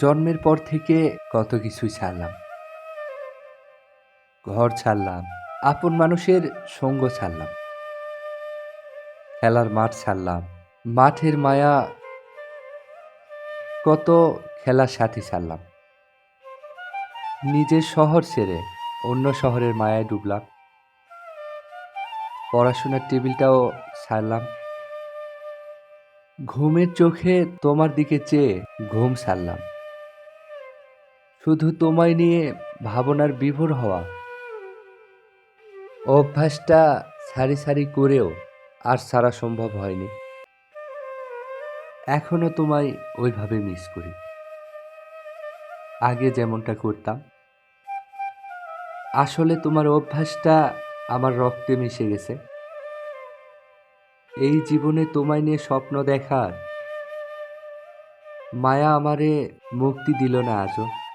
জন্মের পর থেকে কত কিছুই ছাড়লাম। ঘর ছাড়লাম, আপন মানুষের সঙ্গ ছাড়লাম। খেলার মাঠ ছাড়লাম, মাঠের মায়া কত খেলার সাথী ছাড়লাম। নিজের শহর ছেড়ে অন্য শহরের মায়ায় ডুবলাম। পড়াশোনার টেবিলটাও ছাড়লাম। ঘুমের চোখে তোমার দিকে চেয়ে ঘুম ছাড়লাম। শুধু তোমায় নিয়ে ভাবনার বিভোর হওয়া। অভ্যাসটা সারি সারি করেও আর সারা সম্ভব হয়নি। এখনও তোমায় ওইভাবে মিস করি। আগে যেমনটা করতাম। আসলে তোমার অভ্যাসটা আমার রক্তে মিশে গেছে। এই জীবনে তোমায় নিয়ে স্বপ্ন দেখার মায়া আমারে মুক্তি দিল না আজও।